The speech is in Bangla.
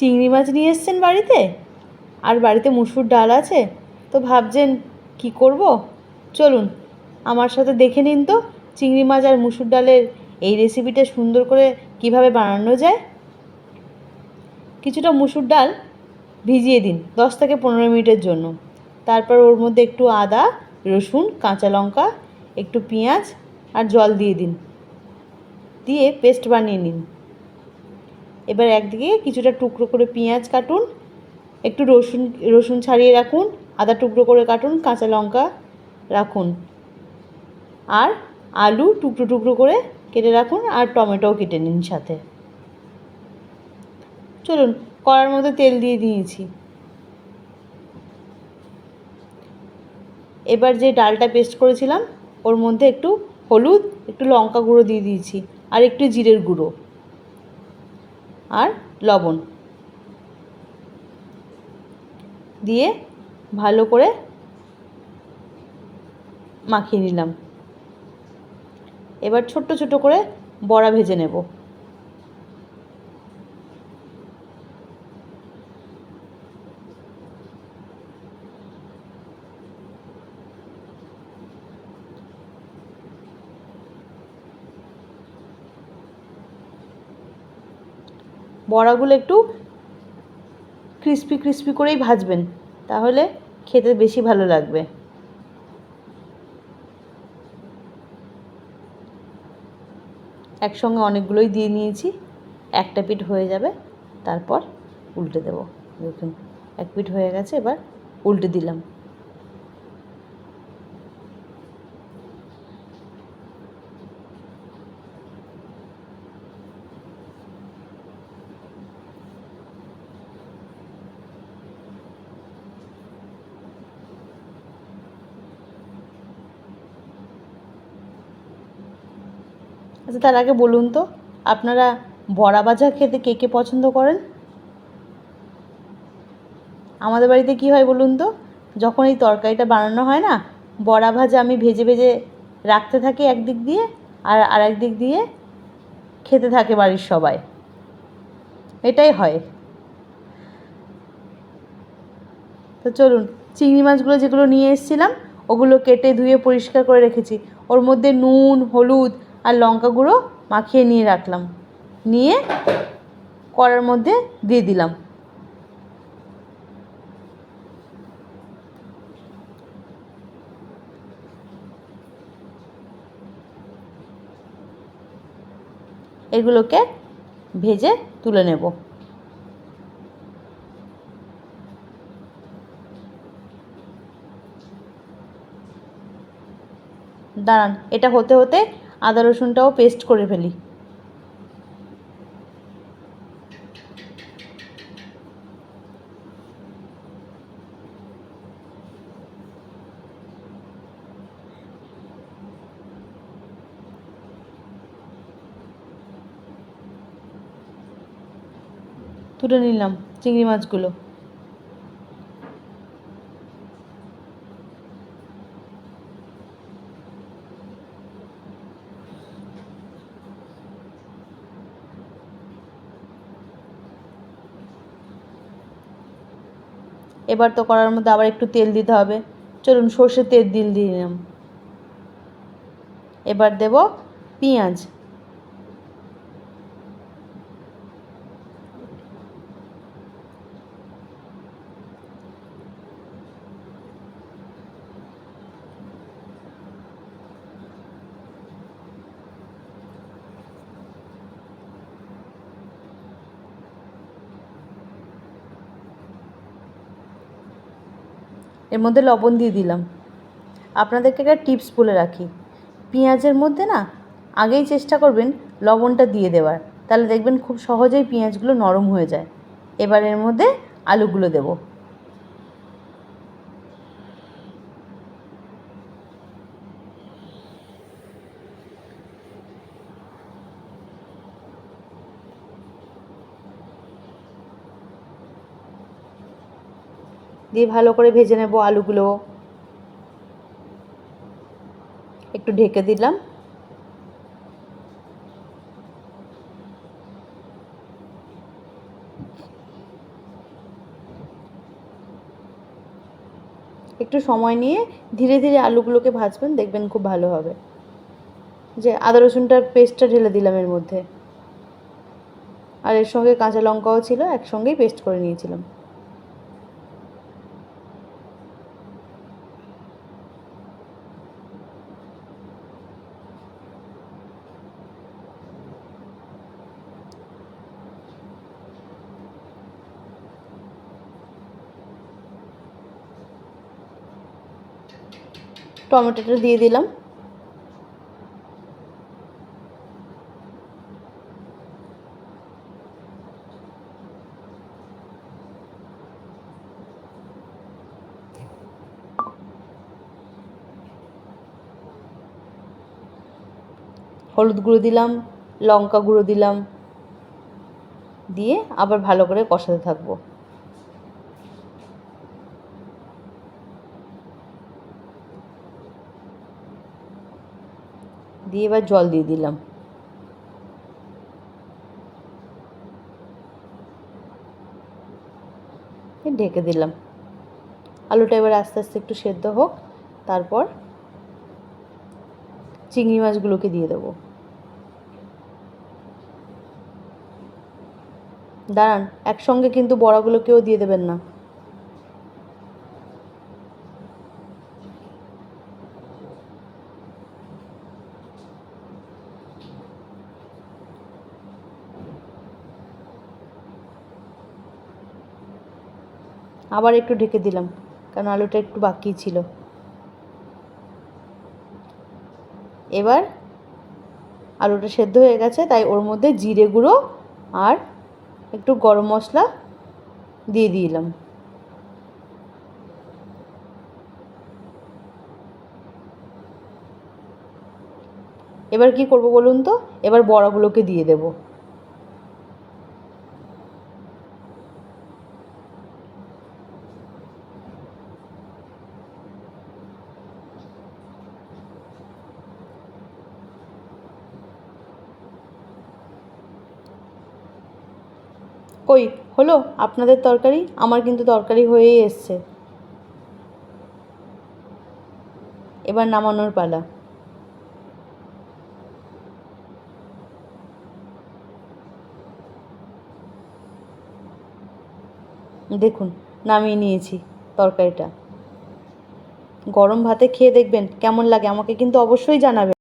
চিংড়ি মাছ নিয়ে এসছেন বাড়িতে? আর বাড়িতে মুসুর ডাল আছে? তো ভাবছেন, কি করব? চলুন, আমার সাথে দেখে নিন তো চিংড়ি মাছ আর মুসুর ডালের এই রেসিপিটা সুন্দর করে কীভাবে বানানো যায়। কিছুটা মুসুর ডাল ভিজিয়ে দিন দশ থেকে পনেরো মিনিটের জন্য। তারপর ওর মধ্যে একটু আদা, রসুন, কাঁচা লঙ্কা, একটু পেঁয়াজ আর জল দিয়ে দিন। দিয়ে পেস্ট বানিয়ে নিন। এবার একদিকে কিছুটা টুকরো করে পেঁয়াজ কাটুন, একটু রসুন রসুন ছাড়িয়ে রাখুন, আদা টুকরো করে কাটুন, কাঁচা লঙ্কা রাখুন। আর আলু টুকরো টুকরো করে কেটে রাখুন আর টমেটোও কেটে নিন সাথে। চলুন, কড়ার মধ্যে তেল দিয়ে দিয়েছি। এবার যে ডালটা পেস্ট করেছিলাম, ওর মধ্যে একটু হলুদ, একটু লঙ্কা গুঁড়ো দিয়ে দিয়েছি, আর একটু জিরের গুঁড়ো। আর লবণ দিয়ে ভালো করে মাখিয়ে নিলাম। এবার ছোট্ট ছোট করে বড়া ভেজে নেব। বড়াগুলো একটু ক্রিস্পি ক্রিস্পি করেই ভাজবেন। তাহলে খেতে বেশি ভালো লাগবে। একসঙ্গে অনেকগুলোই দিয়ে নিয়েছি। একটা পিঠ হয়ে যাবে, তারপর উল্টে দেবো। দেখুন, এক পিঠ হয়ে গেছে, এবার উল্টে দিলাম। আচ্ছা তার আগে বলুন তো, আপনারা বড়া ভাজা খেতে কে কে পছন্দ করেন? আমাদের বাড়িতে কী হয় বলুন তো, যখন এই তরকারিটা বানানো হয় না, বড়া ভাজা আমি ভেজে ভেজে রাখতে থাকি একদিক দিয়ে আর আরেক দিক দিয়ে খেতে থাকে বাড়ির সবাই। এটাই হয়। তো চলুন, চিংড়ি মাছগুলো যেগুলো নিয়ে এসেছিলাম, ওগুলো কেটে ধুয়ে পরিষ্কার করে রেখেছি। ওর মধ্যে নুন, হলুদ আর লঙ্কা গুঁড়ো মাখিয়ে নিয়ে রাখলাম। নিয়ে কড়ার মধ্যে দিয়ে দিলাম। এগুলোকে ভেজে তুলে নেব। দাঁড়ান, এটা হতে হতে আদা রসুনটাও পেস্ট করে ফেলি। তুলে নিলাম চিংড়ি মাছগুলো। এবার তো কড়ার মধ্যে আবার একটু তেল দিতে হবে। চলুন সর্ষের তেল দিল দিয়ে নিলাম এবার দেব পেঁয়াজ। এর মধ্যে লবণ দিয়ে দিলাম। আপনাদেরকে একটা টিপস বলে রাখি। পেঁয়াজের মধ্যে না, আগেই চেষ্টা করবেন লবণটা দিয়ে দেওয়ার। তাহলে দেখবেন খুব সহজেই পেঁয়াজগুলো নরম হয়ে যায়। এবার এর মধ্যে আলুগুলো দেবো। দিয়ে ভালো করে ভেজে নেব আলুগুলো। একটু ঢেকে দিলাম। একটু সময় নিয়ে ধীরে ধীরে আলুগুলোকে ভাজবেন, দেখবেন খুব ভালো হবে। যে আদা রসুনটার পেস্টটা ঢেলে দিলাম এর মধ্যে। আর এর সঙ্গে কাঁচা লঙ্কাও ছিল, একসঙ্গেই পেস্ট করে নিয়েছিলাম। টমেটোটা দিয়ে দিলাম। হলুদ গুঁড়ো দিলাম, লঙ্কা গুঁড়ো দিলাম, দিয়ে আবার ভালো করে কষাতে থাকব। দিয়ে এবার জল দিয়ে দিলাম। ঢেকে দিলাম। আলুটা এবার আস্তে আস্তে একটু সেদ্ধ হোক, তারপর চিংড়ি মাছগুলোকে দিয়ে দেবো। দাঁড়ান, একসঙ্গে কিন্তু বড়াগুলোকেও দিয়ে দেবেন না। আবার একটু ঢেকে দিলাম, কারণ আলুটা একটু বাকি ছিল। এবার আলুটা সেদ্ধ হয়ে গেছে, তাই ওর মধ্যে জিরে গুঁড়ো আর একটু গরম মশলা দিয়ে দিলাম। এবার কি করব বলুন তো? এবার বড়াগুলোকে দিয়ে দেবো। কই? হলো, আপনাদের তরকারি? আমার কিন্তু তরকারি হয়েই এসছে। এবার নামানোর পালা। দেখুন, নামিয়ে নিয়েছি তরকারিটা। গরম ভাতে খেয়ে দেখবেন, কেমন লাগে আমাকে কিন্তু অবশ্যই জানাবেন।